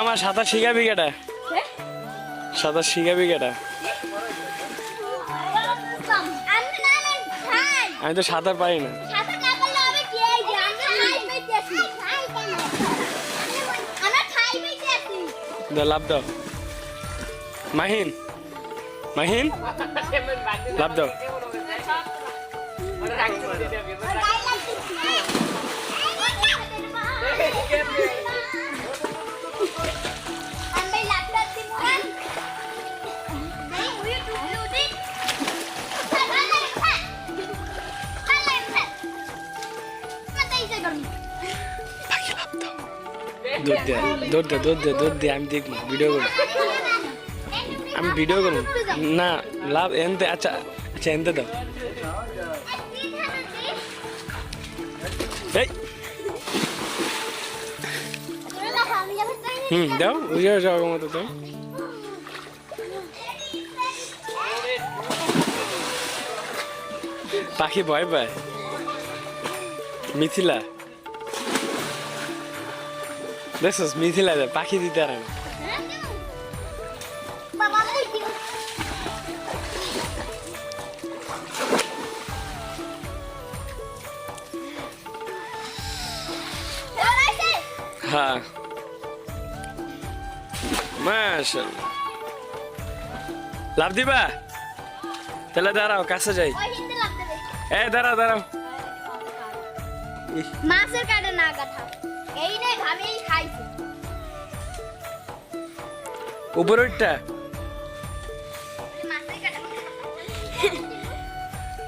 আমার সাঁতার শিখাবি কেটা সাঁতার শিখাবি কেটা আমি তো সাঁতার পারি না। লাভ দাও। মাহিন মাহিন লাভ দাও গায়ে লাগতেছে আমি লাগলাম দিমু এই উড়ে টুকলি উঠি চালা খা চালা খা মাতাই যাই করুন পাখি লাভ দাও দুধ দে দুধ দে দুধ দে দুধ দে আমি দেখবো ভিডিও করবো আমি ভিডিও করব। না, লাভ এনতে আচ্ছা আচ্ছা এনতে দাও। হুম, দাও, বুঝে যাওয়ার মতো দাও পাখি ভয় পায়। মিথিলা। দেখছিস, মিথিলা পাখি দিতে পারে হ্যাঁ। মাশাল্লাহ লাভ দিবা? তাহলে দাঁড়াও কাছে যাই। এ দাঁড়াও দাঁড়াও। মাছের কাটে না গাথা এই নে ভাবেই খাইছি। উপরে কাটে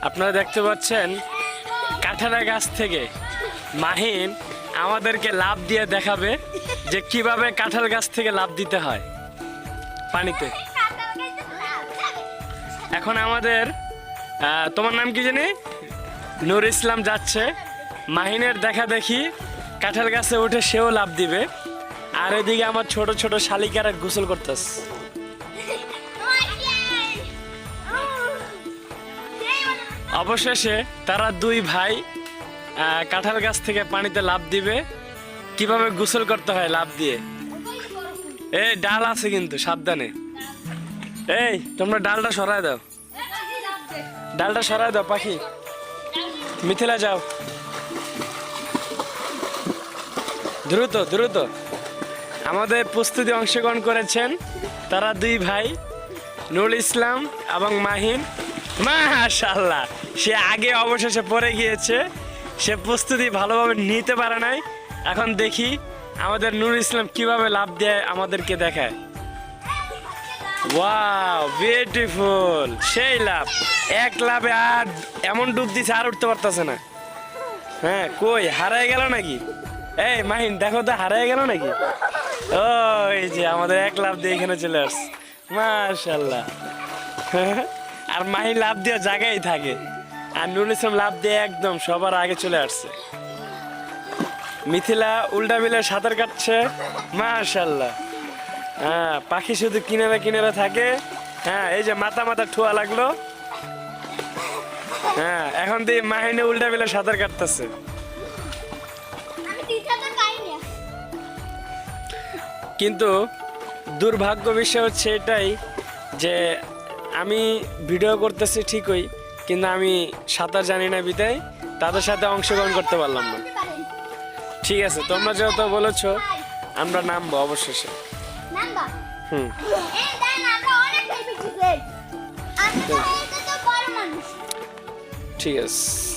আপনারা দেখতে পাচ্ছেন কাঁঠালা গাছ থেকে মাহিন আমাদেরকে লাভ দিয়ে দেখাবে যে কীভাবে কাঁঠাল গাছ থেকে লাভ দিতে হয় পানিতে। এখন আমাদের তোমার নাম কি জানি? নূর ইসলাম যাচ্ছে। মাহিনের দেখা দেখি কাঁঠাল গাছে উঠে সেও লাভ দিবে। আর এদিকে আমার ছোট ছোট শালিকারা গোসল করতেছে। অবশেষে তারা দুই ভাই কাঁঠাল গাছ থেকে পানিতে লাভ দিবে। কীভাবে গোসল করতে হয় লাভ দিয়ে? এই ডাল আছে কিন্তু, সাবধানে। এই, তোমরা ডালটা সরায় দাও। ডালটা সরায় দাও, পাখি। মিথিলা, যাও। দ্রুত দ্রুত। আমাদের প্রস্তুতি অংশগ্রহণ করেছেন তারা দুই ভাই, নুরুল ইসলাম এবং মাহিন মাশাল্লাহ সে আগে অবশেষে পড়ে গিয়েছে। সে প্রস্তুতি ভালোভাবে নিতে পারে নাই। এখন দেখি আমাদের নুরুল ইসলাম কীভাবে লাভ দেয় আমাদেরকে দেখায়। ওয়াও বিউটিফুল সেই লাভ। এক লাভে আর এমন ডুব দিছে, আর উঠতে পারতেছে না। হ্যাঁ কই, হারায় গেল নাকি? এই, মাহিন, দেখো তো, হারায় গেল নাকি? ও এই যে আমাদের এক লাভ দিয়ে এখানে চলে আসছে। মাশাল্লাহ আর মাহিন লাভ দিয়ে জায়গায় থাকে। আর নুরুল ইসলাম লাভ দিয়ে একদম সবার আগে চলে আসছে। মিথিলা উল্টা বিলে সাঁতার কাটছে মাশাল্লাহ হ্যাঁ পাখি শুধু কিনারে কিনারে থাকে। হ্যাঁ এই যে মাথা মাথা ঠুয়া লাগল। হ্যাঁ এখন দিয়ে মাহিনে উল্টা বিলে সাঁতার কাটতেছে। কিন্তু দুর্ভাগ্য বিষয় হচ্ছে এটাই যে আমি ভিডিও করতেছি ঠিকই কিন্তু আমি সাঁতার জানি না বিদায় তাদের সাথে অংশগ্রহণ করতে পারলাম না। ঠিক আছে তোমরা যেহেতু বলেছ আমরা নামবো অবশেষে। ঠিক হুম। ঠিক দেন